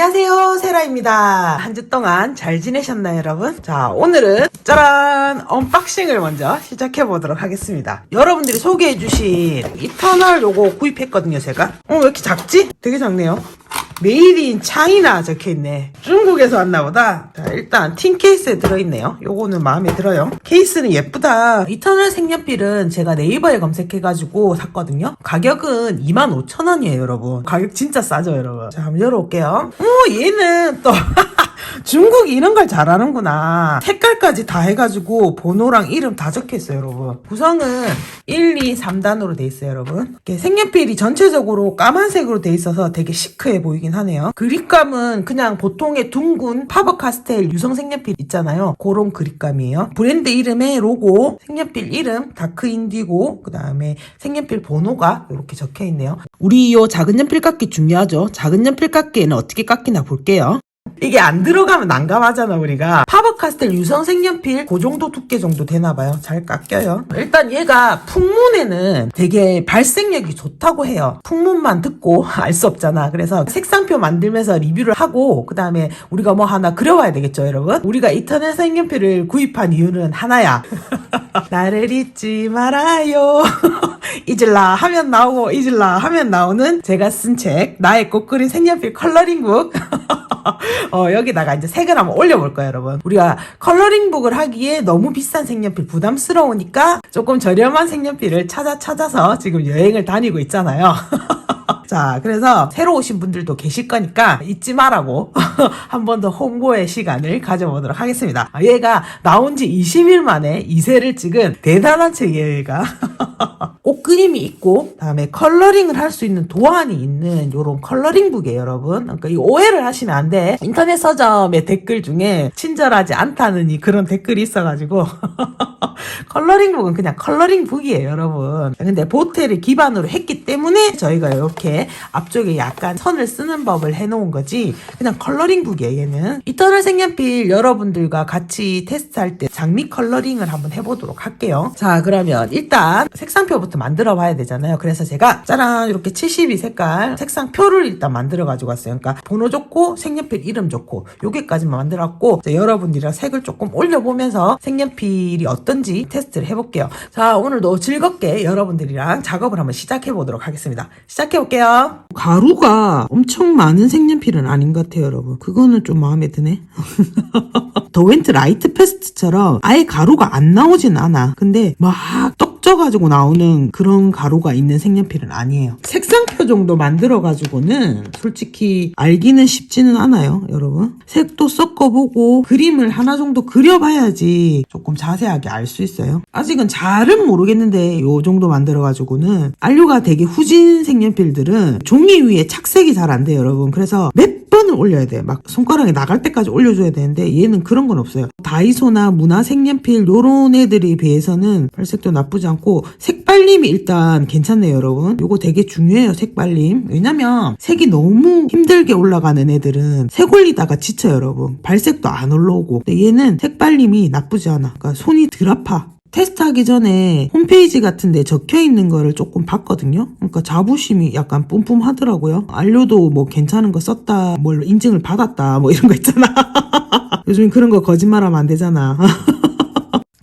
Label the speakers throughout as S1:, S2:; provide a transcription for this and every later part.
S1: 안녕하세요. 세라입니다. 한 주 동안 잘 지내셨나요 여러분? 자 오늘은 짜란 언박싱을 먼저 시작해 보도록 하겠습니다. 여러분들이 소개해 주신 이터널 요거 구입했거든요 제가. 어 왜 이렇게 작지? 되게 작네요 메이드인 차이나 적혀있네. 중국에서 왔나 보다. 자 일단 틴 케이스에 들어있네요. 요거는 마음에 들어요. 케이스는 예쁘다. 이터널 색연필은 제가 네이버에 검색해가지고 샀거든요. 가격은 25,000원이에요 여러분. 가격 진짜 싸죠 여러분. 자 한번 열어볼게요. 오 얘는 또 중국 이런 걸 잘하는구나. 색깔까지 다 해가지고 번호랑 이름 다 적혀있어요, 여러분. 구성은 1, 2, 3단으로 돼 있어요, 여러분. 이렇게 색연필이 전체적으로 까만색으로 돼 있어서 되게 시크해 보이긴 하네요. 그립감은 그냥 보통의 둥근 파버카스텔 유성 색연필 있잖아요. 그런 그립감이에요. 브랜드 이름에 로고, 색연필 이름, 다크 인디고, 그 다음에 색연필 번호가 이렇게 적혀 있네요. 우리 요 작은 연필 깎기 중요하죠. 작은 연필 깎기에는 어떻게 깎이나 볼게요. 이게 안 들어가면 난감하잖아 우리가. 파버카스텔 유성 색연필 그 정도 두께 정도 되나봐요. 잘 깎여요. 일단 얘가 풍문에는 되게 발색력이 좋다고 해요. 풍문만 듣고 알 수 없잖아. 그래서 색상표 만들면서 리뷰를 하고 그 다음에 우리가 뭐 하나 그려봐야 되겠죠 여러분? 우리가 이터넷 색연필을 구입한 이유는 하나야. 나를 잊지 말아요. 잊을라 하면 나오고 잊을라 하면 나오는 제가 쓴 책. 나의 꽃그린 색연필 컬러링북 어, 여기다가 이제 색을 한번 올려볼 거예요, 여러분. 우리가 컬러링북을 하기에 너무 비싼 색연필 부담스러우니까 조금 저렴한 색연필을 찾아 찾아서 지금 여행을 다니고 있잖아요. 자, 그래서 새로 오신 분들도 계실 거니까 잊지 말라고 한 번 더 홍보의 시간을 가져보도록 하겠습니다. 아, 얘가 나온 지 20일 만에 2세를 찍은 대단한 책이에요, 얘가. 꽃 그림이 있고, 다음에 컬러링을 할 수 있는 도안이 있는 요런 컬러링북이에요, 여러분. 그러니까 이 오해를 하시면 안 돼. 인터넷 서점의 댓글 중에 친절하지 않다는 이 그런 댓글이 있어가지고. 컬러링북은 그냥 컬러링북이에요, 여러분. 근데 보테를 기반으로 했기 때문에 저희가 이렇게 앞쪽에 약간 선을 쓰는 법을 해놓은 거지. 그냥 컬러링북이에요, 얘는. 이터널 색연필 여러분들과 같이 테스트할 때 장미 컬러링을 한번 해보도록 할게요. 자, 그러면 일단 색상표부터 만들어 봐야 되잖아요. 그래서 제가 짜란 이렇게 72 색깔 색상표를 일단 만들어 가지고 왔어요. 그러니까 번호 좋고 색연필 이름 좋고 요게까지만 만들었고 여러분들이랑 색을 조금 올려보면서 색연필이 어떤지 테스트를 해볼게요. 자, 오늘도 즐겁게 여러분들이랑 작업을 한번 시작해 보도록 하겠습니다. 시작해 볼게요. 가루가 엄청 많은 색연필은 아닌 것 같아요, 여러분. 그거는 좀 마음에 드네. 더웬트 라이트 페스트처럼 아예 가루가 안 나오진 않아. 근데 막 떡져가지고 나오는 그런 가루가 있는 색연필은 아니에요. 색상표 정도 만들어가지고는 솔직히 알기는 쉽지는 않아요, 여러분. 색도 섞어보고 그림을 하나 정도 그려봐야지 조금 자세하게 알 수 있어요. 아직은 잘은 모르겠는데 요 정도 만들어가지고는 안료가 되게 후진 색연필들은 종이 위에 착색이 잘 안 돼요, 여러분. 그래서 몇 번을 올려야 돼. 막 손가락에 나갈 때까지 올려줘야 되는데 얘는 그런 건 없어요. 다이소나 문화 색연필 요런 애들에 비해서는 발색도 나쁘지 않고 색발림이 일단 괜찮네요, 여러분. 요거 되게 중요해요, 색발림. 왜냐면 색이 너무 힘들게 올라가는 애들은 색 올리다가 지쳐요, 여러분. 발색도 안 올라오고. 근데 얘는 색발림이 나쁘지 않아. 그러니까 손이 덜 아파. 테스트하기 전에 홈페이지 같은데 적혀 있는 거를 조금 봤거든요. 그러니까 자부심이 약간 뿜뿜하더라고요. 안료도 뭐 괜찮은 거 썼다, 뭘 인증을 받았다, 뭐 이런 거 있잖아. 요즘 그런 거 거짓말하면 안 되잖아.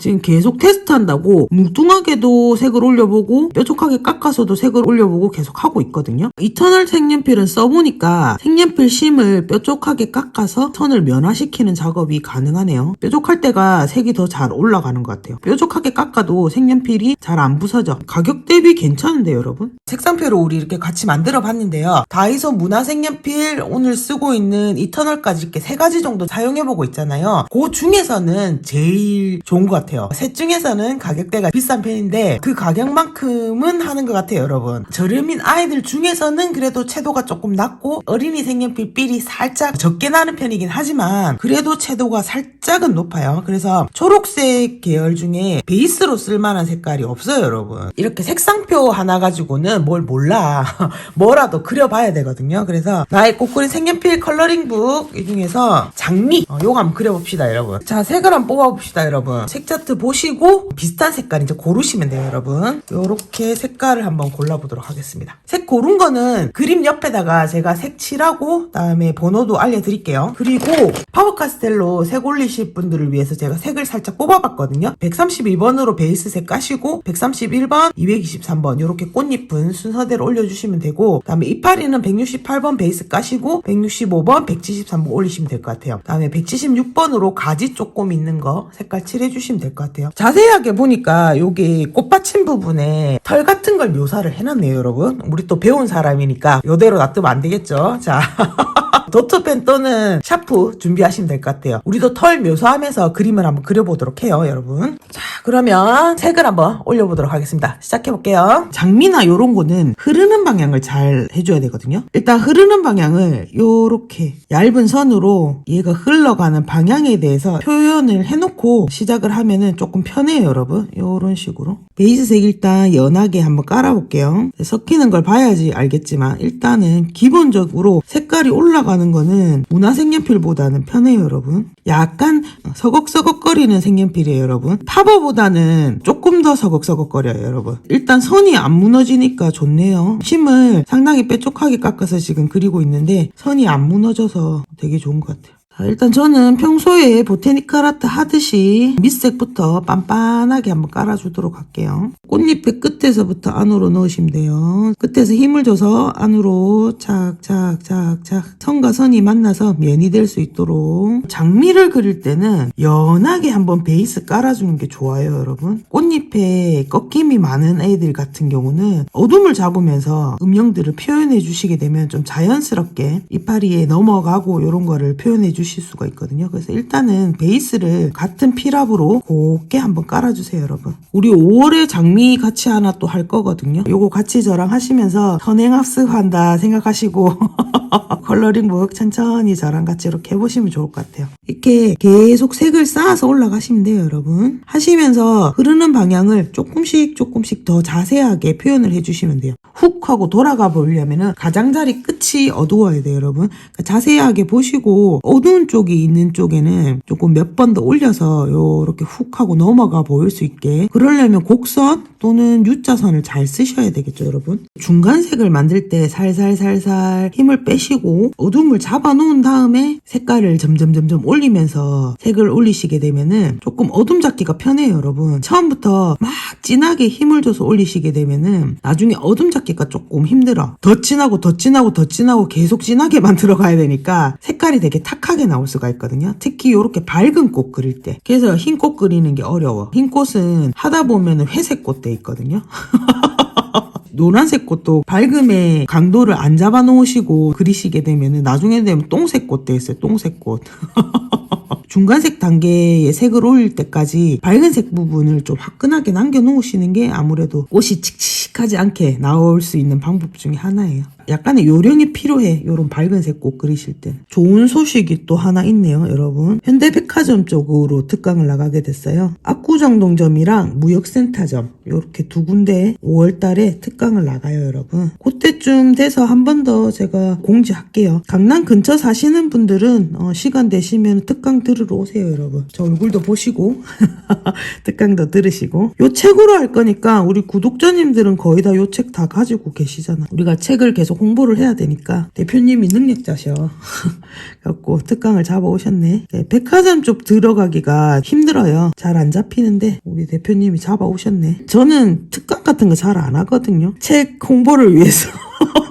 S1: 지금 계속 테스트한다고 뭉뚱하게도 색을 올려보고 뾰족하게 깎아서도 색을 올려보고 계속 하고 있거든요. 이터널 색연필은 써보니까 색연필 심을 뾰족하게 깎아서 선을 면화시키는 작업이 가능하네요. 뾰족할 때가 색이 더 잘 올라가는 것 같아요. 뾰족하게 깎아도 색연필이 잘 안 부서져. 가격 대비 괜찮은데요, 여러분? 색상표를 우리 이렇게 같이 만들어 봤는데요. 다이소 문화 색연필 오늘 쓰고 있는 이터널까지 이렇게 세 가지 정도 사용해보고 있잖아요. 그 중에서는 제일 좋은 것 같아요. 셋 중에서는 가격대가 비싼 편인데 그 가격만큼은 하는 것 같아요, 여러분. 저렴인 아이들 중에서는 그래도 채도가 조금 낮고 어린이 색연필 삘이 살짝 적게 나는 편이긴 하지만 그래도 채도가 살짝은 높아요. 그래서 초록색 계열 중에 베이스로 쓸만한 색깔이 없어요, 여러분. 이렇게 색상표 하나 가지고는 뭘 몰라. 뭐라도 그려봐야 되거든요. 그래서 나의 꽃그린 색연필 컬러링북 이 중에서 장미 어, 요거 한번 그려봅시다, 여러분. 자, 색을 한번 뽑아봅시다, 여러분. 색자 차트 보시고 비슷한 색깔 이제 고르시면 돼요, 여러분. 요렇게 색깔을 한번 골라보도록 하겠습니다. 색 고른 거는 그림 옆에다가 제가 색 칠하고 그다음에 번호도 알려드릴게요. 그리고 파워카스텔로 색 올리실 분들을 위해서 제가 색을 살짝 뽑아봤거든요. 132번으로 베이스 색 까시고 131번, 223번 요렇게 꽃잎은 순서대로 올려주시면 되고 그다음에 이파리는 168번 베이스 까시고 165번, 173번 올리시면 될 것 같아요. 그다음에 176번으로 가지 조금 있는 거 색깔 칠해주시면 될것 같아요. 자세하게 보니까 여기 꽃받침 부분에 털 같은 걸 묘사를 해놨네요, 여러분. 우리 또 배운 사람이니까 요대로 놔두면 안 되겠죠? 자. 도트펜 또는 샤프 준비하시면 될 것 같아요. 우리도 털 묘사하면서 그림을 한번 그려보도록 해요, 여러분. 자, 그러면 색을 한번 올려보도록 하겠습니다. 시작해볼게요. 장미나 요런 거는 흐르는 방향을 잘 해줘야 되거든요. 일단 흐르는 방향을 요렇게 얇은 선으로 얘가 흘러가는 방향에 대해서 표현을 해놓고 시작을 하면은 조금 편해요, 여러분. 요런 식으로. 베이스색 일단 연하게 한번 깔아볼게요. 섞이는 걸 봐야지 알겠지만 일단은 기본적으로 색깔이 올라가는 거는 문화 색연필보다는 편해요, 여러분. 약간 서걱서걱거리는 색연필이에요, 여러분. 파버보다는 조금 더 서걱서걱거려요, 여러분. 일단 선이 안 무너지니까 좋네요. 심을 상당히 뾰족하게 깎아서 지금 그리고 있는데 선이 안 무너져서 되게 좋은 것 같아요. 자, 일단 저는 평소에 보테니컬 아트 하듯이 밑색부터 빤빤하게 한번 깔아주도록 할게요. 꽃잎의 끝에서부터 안으로 넣으시면 돼요. 끝에서 힘을 줘서 안으로 착착착착 선과 선이 만나서 면이 될 수 있도록 장미를 그릴 때는 연하게 한번 베이스 깔아주는 게 좋아요, 여러분. 꽃잎에 꺾임이 많은 애들 같은 경우는 어둠을 잡으면서 음영들을 표현해 주시게 되면 좀 자연스럽게 이파리에 넘어가고 이런 거를 표현해 주실 수가 있거든요. 그래서 일단은 베이스를 같은 피랍으로 곱게 한번 깔아주세요, 여러분. 우리 5월에 장미 같이 하나 또 할 거거든요. 요거 같이 저랑 하시면서 선행학습한다 생각하시고 컬러링북 천천히 저랑 같이 이렇게 해보시면 좋을 것 같아요. 이렇게 계속 색을 쌓아서 올라가시면 돼요, 여러분. 하시면서 흐르는 방향을 조금씩 조금씩 더 자세하게 표현을 해주시면 돼요. 훅 하고 돌아가 보려면은 가장자리 끝이 어두워야 돼요, 여러분. 그러니까 자세하게 보시고 어두운 쪽이 있는 쪽에는 조금 몇 번 더 올려서 요렇게 훅 하고 넘어가 보일 수 있게 그러려면 곡선 또는 U자선을 잘 쓰셔야 되겠죠, 여러분. 중간색을 만들 때 살살살살 힘을 빼시고 어둠을 잡아 놓은 다음에 색깔을 점점 점점 올리면서 색을 올리시게 되면은 조금 어둠 잡기가 편해요, 여러분. 처음부터 막 진하게 힘을 줘서 올리시게 되면은 나중에 어둠 잡기가 조금 힘들어. 더 진하고 더 진하고 더 진하고 계속 진하게 만 들어 가야 되니까 색깔이 되게 탁하게 나올 수가 있거든요. 특히 이렇게 밝은 꽃 그릴 때. 그래서 흰 꽃 그리는 게 어려워. 흰 꽃은 하다 보면은 회색 꽃돼 있거든요. 노란색 꽃도 밝음의 강도를 안 잡아 놓으시고 그리시게 되면은 나중에 되면 똥색 꽃돼 있어요. 똥색 꽃. 중간색 단계의 색을 올릴 때까지 밝은색 부분을 좀 화끈하게 남겨 놓으시는 게 아무래도 꽃이 칙칙 하지 않게 나올 수 있는 방법 중에 하나예요. 약간의 요령이 필요해. 요런 밝은색 꽃 그리실 때. 좋은 소식이 또 하나 있네요, 여러분. 현대백화점 쪽으로 특강을 나가게 됐어요. 압구정동점이랑 무역센터점 요렇게 두 군데 5월 달에 특강을 나가요, 여러분. 그때쯤 돼서 한 번 더 제가 공지할게요. 강남 근처 사시는 분들은 어, 시간 되시면 특강 들으러 오세요, 여러분. 저 얼굴도 보시고 특강도 들으시고 요 책으로 할 거니까 우리 구독자님들은 거의 다 요 책 다 가지고 계시잖아. 우리가 책을 계속 홍보를 해야 되니까 대표님이 능력자셔. 갖고 특강을 잡아 오셨네. 네, 백화점 쪽 들어가기가 힘들어요. 잘 안 잡히는데 우리 대표님이 잡아 오셨네. 저는 특강 같은 거 잘 안 하거든요. 책 홍보를 위해서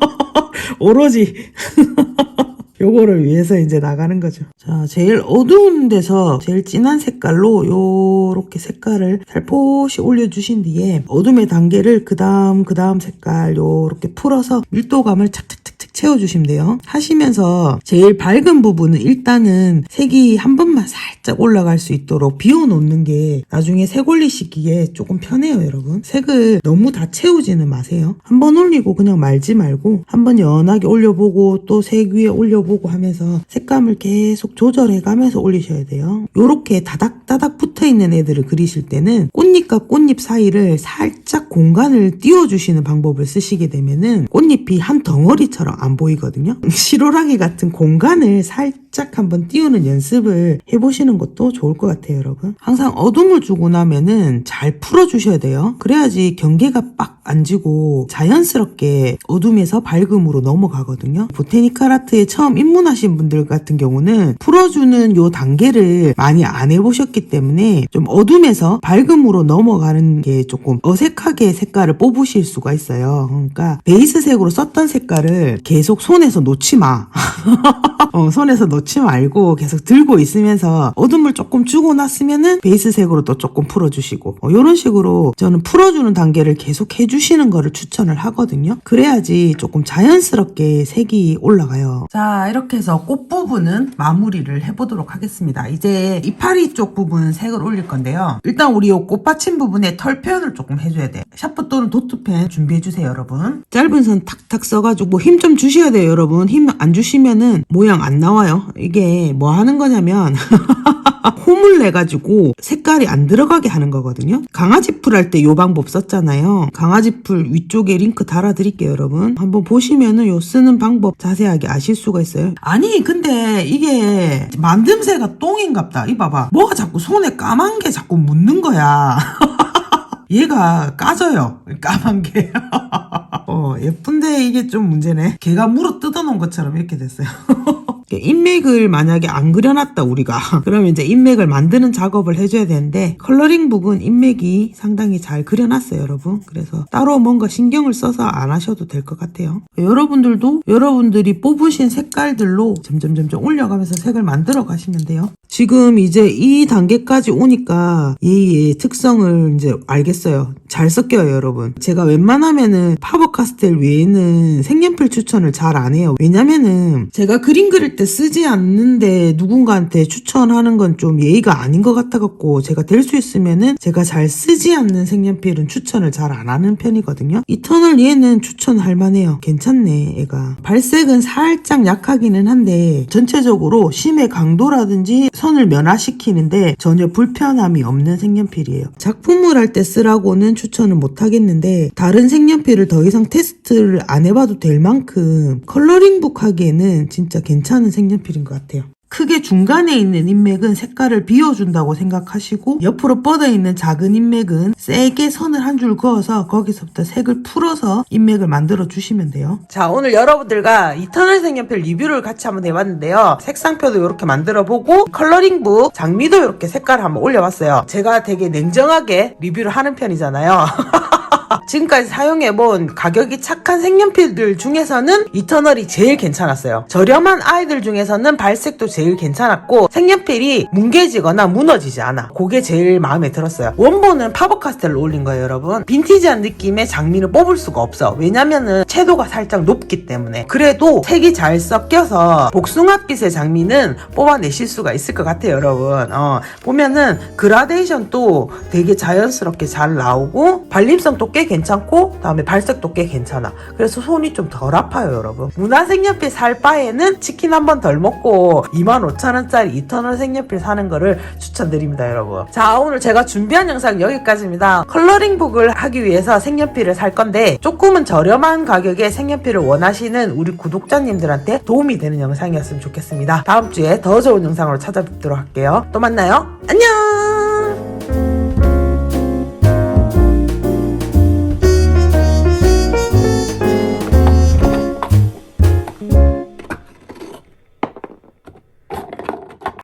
S1: 오로지 요거를 위해서 이제 나가는 거죠. 자, 제일 어두운 데서 제일 진한 색깔로 요렇게 색깔을 살포시 올려주신 뒤에 어둠의 단계를 그 다음 그 다음 색깔 요렇게 풀어서 밀도감을 착착착착 채워주시면 돼요. 하시면서 제일 밝은 부분은 일단은 색이 한 번만 살짝 올라갈 수 있도록 비워놓는 게 나중에 색 올리시기에 조금 편해요, 여러분. 색을 너무 다 채우지는 마세요. 한 번 올리고 그냥 말지 말고 한 번 연하게 올려보고 또 색 위에 올려보고 하면서 색감을 계속 조절해 가면서 올리셔야 돼요. 요렇게 다닥다닥 붙어 있는 애들을 그리실 때는 꽃잎과 꽃잎 사이를 살짝 공간을 띄워주시는 방법을 쓰시게 되면은 꽃잎 나뭇잎이 한 덩어리처럼 안 보이거든요. 시로라기 같은 공간을 살짝 한번 띄우는 연습을 해보시는 것도 좋을 것 같아요, 여러분. 항상 어둠을 주고 나면은 잘 풀어주셔야 돼요. 그래야지 경계가 빡 안 지고 자연스럽게 어둠에서 밝음으로 넘어가거든요. 보테니컬 아트에 처음 입문하신 분들 같은 경우는 풀어주는 요 단계를 많이 안 해보셨기 때문에 좀 어둠에서 밝음으로 넘어가는 게 조금 어색하게 색깔을 뽑으실 수가 있어요. 그러니까 베이스 색으로 썼던 색깔을 계속 손에서 놓지 마. 어, 손에서 놓지 말고 계속 들고 있으면서 어둠을 조금 주고 났으면은 베이스 색으로 또 조금 풀어주시고 어, 이런 식으로 저는 풀어주는 단계를 계속 해주 시는 거를 추천을 하거든요. 그래야지 조금 자연스럽게 색이 올라가요. 자 이렇게 해서 꽃 부분은 마무리를 해보도록 하겠습니다. 이제 이파리 쪽 부분 색을 올릴 건데요. 일단 우리 이 꽃받침 부분에 털 표현을 조금 해줘야 돼. 샤프 또는 도트펜 준비해주세요 여러분. 짧은 선 탁탁 써가지고 힘 좀 주셔야 돼요 여러분. 힘 안 주시면은 모양 안 나와요. 이게 뭐 하는 거냐면 홈을 내가지고 색깔이 안 들어가게 하는 거거든요. 강아지 풀 할 때 요 방법 썼잖아요. 강아지 풀 위쪽에 링크 달아드릴게요, 여러분. 한번 보시면은 요 쓰는 방법 자세하게 아실 수가 있어요. 아니, 근데 이게 만듦새가 똥인갑다. 이 봐봐. 뭐가 자꾸 손에 까만 게 자꾸 묻는 거야. 얘가 까져요. 까만 게. 어, 예쁜데 이게 좀 문제네. 걔가 물어 뜯어놓은 것처럼 이렇게 됐어요. 인맥을 만약에 안 그려놨다 우리가. 그러면 이제 인맥을 만드는 작업을 해줘야 되는데 컬러링 북은 인맥이 상당히 잘 그려놨어요 여러분. 그래서 따로 뭔가 신경을 써서 안 하셔도 될 것 같아요. 여러분들도 여러분들이 뽑으신 색깔들로 점점 점점 올려가면서 색을 만들어 가시면 돼요 지금 이제 이 단계까지 오니까 얘의 특성을 이제 알겠어요. 잘 섞여요 여러분. 제가 웬만하면은 파버 카스텔 외에는 색연필 추천을 잘 안 해요. 왜냐면은 제가 그림 그릴 때 쓰지 않는데 누군가한테 추천하는 건 좀 예의가 아닌 것 같아갖고 제가 될 수 있으면은 제가 잘 쓰지 않는 색연필은 추천을 잘 안 하는 편이거든요. 이터널 얘는 추천할 만해요. 괜찮네 얘가. 발색은 살짝 약하기는 한데 전체적으로 심의 강도라든지 선을 면화시키는데 전혀 불편함이 없는 색연필이에요 작품을 할 때 쓰라고는 추천을 못 하겠는데 다른 색연필을 더 이상 테스트를 안 해봐도 될 만큼 컬러링북 하기에는 진짜 괜찮은 색연필인 것 같아요. 크게 중간에 있는 인맥은 색깔을 비워준다고 생각하시고 옆으로 뻗어 있는 작은 인맥은 세게 선을 한 줄 그어서 거기서부터 색을 풀어서 인맥을 만들어 주시면 돼요. 자 오늘 여러분들과 이터널 색연필 리뷰를 같이 한번 해봤는데요. 색상표도 이렇게 만들어 보고 컬러링북 장미도 이렇게 색깔을 한번 올려봤어요. 제가 되게 냉정하게 리뷰를 하는 편이잖아요. 지금까지 사용해본 가격이 착한 색연필들 중에서는 이터널이 제일 괜찮았어요. 저렴한 아이들 중에서는 발색도 제일 괜찮았고 색연필이 뭉개지거나 무너지지 않아. 그게 제일 마음에 들었어요. 원본은 파버 카스텔로 올린 거예요, 여러분. 빈티지한 느낌의 장미를 뽑을 수가 없어. 왜냐면은 채도가 살짝 높기 때문에. 그래도 색이 잘 섞여서 복숭아빛의 장미는 뽑아내실 수가 있을 것 같아요, 여러분. 어, 보면은 그라데이션도 되게 자연스럽게 잘 나오고 발림성도 꽤 괜찮고 다음에 발색도 꽤 괜찮아. 그래서 손이 좀 덜 아파요, 여러분. 문화 색연필 살 바에는 치킨 한 번 덜 먹고 25,000원짜리 이터널 색연필 사는 거를 추천드립니다, 여러분. 자, 오늘 제가 준비한 영상 여기까지입니다. 컬러링북을 하기 위해서 색연필을 살 건데 조금은 저렴한 가격에 색연필을 원하시는 우리 구독자님들한테 도움이 되는 영상이었으면 좋겠습니다. 다음 주에 더 좋은 영상으로 찾아뵙도록 할게요. 또 만나요. 안녕!